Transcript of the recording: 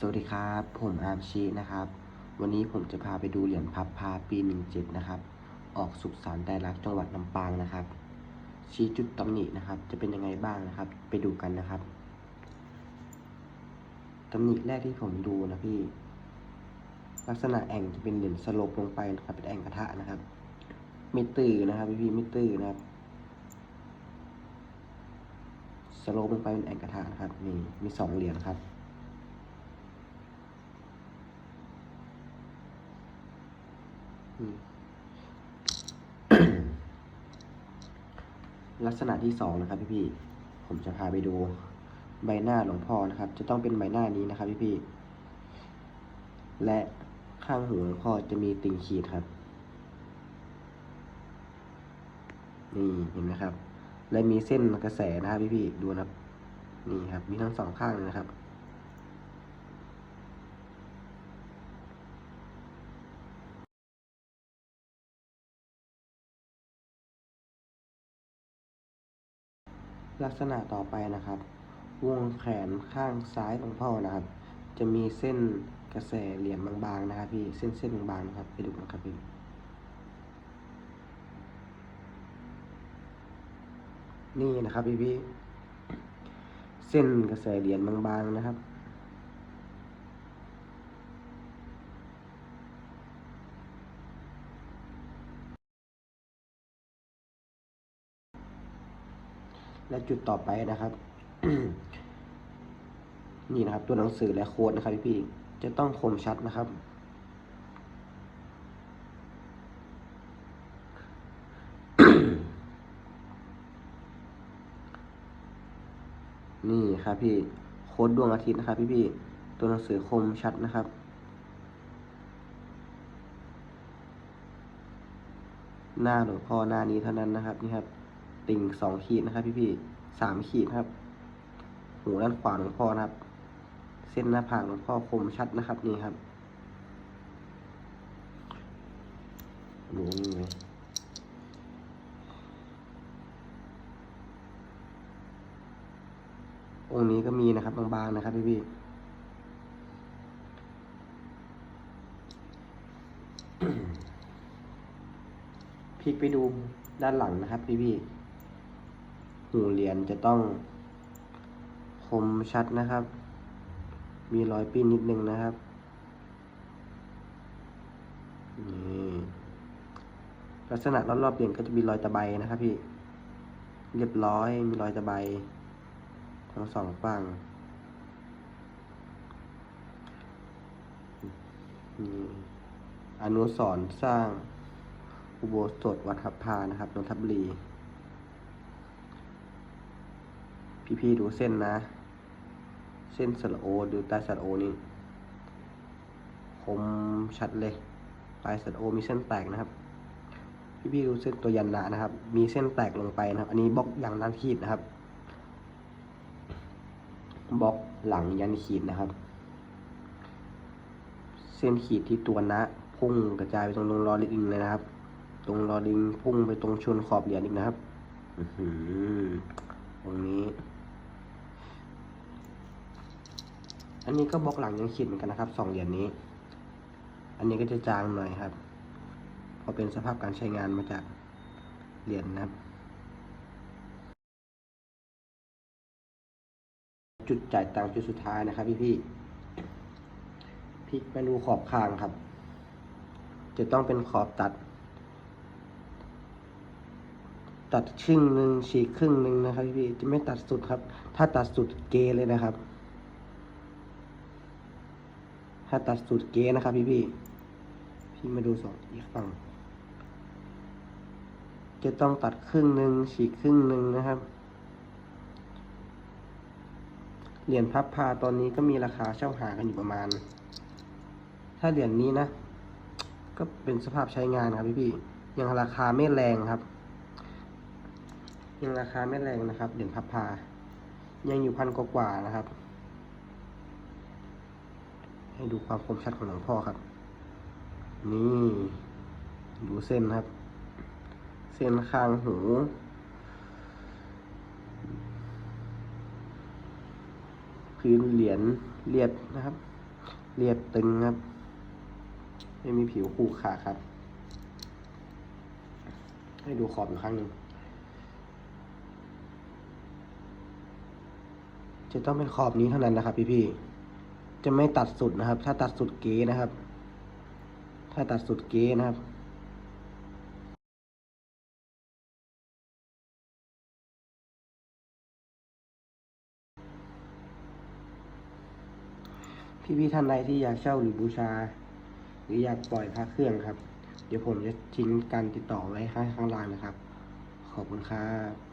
สวัสดีครับ ผมอาร์ชีนะครับ วันนี้ผมจะพาไปดูเหรียญพับพาปี 17 นะครับ ออกสุขสันต์ได้รักจังหวัดลำปางนะครับ ชี้จุดตำหนินะครับ จะเป็นยังไงบ้างนะครับ ไปดูกันนะครับตำหนิแรกที่ผมดูนะพี่ ลักษณะแอ่งจะเป็นเหรียญสลปลงไปนะครับ เป็นแอ่งกระทะนะครับ ไม่ตื้อนะครับพี่พี่ไม่ตื้อนะครับสโลปลงไปเป็นแอ่งกระทะนะครับนี่มีสองเหรียญครับ อืม ลักษณะที่สองนะครับพี่พี่ผมจะพาไปดูใบหน้าหลวงพ่อนะครับ จะต้องเป็นใบหน้านี้นะครับพี่พี่และข้างหูหลวงพ่อจะมีติ่งขีดครับ นี่เห็นไหมครับ และมีเส้นกระแสนะครับพี่พี่ดูนะนี่ครับ มีทั้งสองข้างเลยนะครับ ลักษณะต่อไปนะครับ วงแขนข้างซ้ายของพ่อนะครับ จะมีเส้นกระแสเหลี่ยมบางๆนะครับพี่เส้นเส้นบางๆนะครับไปดูนะครับพี่นี่นะครับพี่พี่เส้นกระแสเหรียญบางๆนะครับ และจุดต่อไปนะครับ นี่นะครับ ตัวหนังสือและโค้ดนะครับ พี่ๆจะต้องคมชัดนะครับ นี่ครับพี่โค้ดดวงอาทิตย์นะครับพี่ๆตัวหนังสือคมชัดนะครับหน้าหลวงพ่อหน้านี้เท่านั้นนะครับนี่ครับ ติ่งสองขีดนะครับ พี่พี่สามขีดครับ หูด้านขวาหลวงพ่อนะครับ เส้นหน้าผากหลวงพ่อคมชัดนะครับนี่ครับดูนี่ไหมองค์นี้ก็มีนะครับบางๆนะครับ พี่พี่พลิกไปดูด้านหลังนะครับ พี่พี่ หูเหรียญจะต้องคมชัดนะครับ มีรอยปิ้นนิดนึงนะครับ นี่ ลักษณะรอบๆเหรียญก็จะมีรอยตะไบนะครับพี่ เรียบร้อย มีรอยตะไบทั้งสองฝั่ง นี่อนุสรสร้างอุโบสถวัดทับพานะครับนนทบุรี พี่ๆดูเส้นนะ เส้นสระโอดูใต้สระโอนี่คมชัดเลยปลายสระโอมีเส้นแตกนะครับ พี่ๆดูเส้นตัวยันนะนะครับ มีเส้นแตกลงไปนะครับ อันนี้บล็อกยันด้านขีดนะครับบล็อกหลังยันขีดนะครับ เส้นขีดที่ตัวนะพุ่งกระจายไปตรงตรงรอลิงเลยนะครับ ตรงรอลิงพุ่งไปตรงชนขอบเหรียญอีกนะครับอือหือตรงนี้ อันนี้ก็บล็อกหลังยังขีดเหมือนกันนะครับสองเหรียญนี้ อันนี้ก็จะจางหน่อยครับเพราะเป็นสภาพการใช้งานมาจากเหรียญนะครับ จุดจ่ายตังค์จุดสุดท้ายนะครับ พี่พี่พลิกมาดูขอบคางครับ จะต้องเป็นขอบตัด ตัดครึ่งหนึ่งฉีกครึ่งหนึ่งนะครับ พี่พี่จะไม่ตัดสุดครับ ถ้าตัดสุดเกเลยนะครับ ถ้าตัดสุดเกนะครับพี่พี่พี่มาดูสองอีกฝั่ง จะต้องตัดครึ่งหนึ่งฉีกครึ่งหนึ่งนะครับ เหรียญพับพาตอนนี้ก็มีราคาเช่าหากันอยู่ประมาณ ถ้าเหรียญนี้นะ ก็เป็นสภาพใช้งานครับพี่พี่ยังราคาไม่แรงครับ ยังราคาไม่แรงนะครับ เหรียญพับพา ยังอยู่พันกว่าๆนะครับ ให้ดูความคมชัดของหลวงพ่อครับ นี่ดูเส้นครับ เส้นข้างหูพื้นเหรียญเรียบนะครับ เรียบตึงครับ ไม่มีผิวขูขาครับ ให้ดูขอบอีกครั้งหนึ่งจะต้องเป็นขอบนี้เท่านั้นนะครับพี่ๆ จะไม่ตัดสุดนะครับ ถ้าตัดสุดเก๋นะครับ ถ้าตัดสุดเก๋นะครับพี่ๆท่านใดที่อยากเช่าหรือบูชา หรืออยากปล่อยพระเครื่องครับ เดี๋ยวผมจะทิ้งการติดต่อไว้ข้างข้างล่างนะครับ ขอบคุณครับ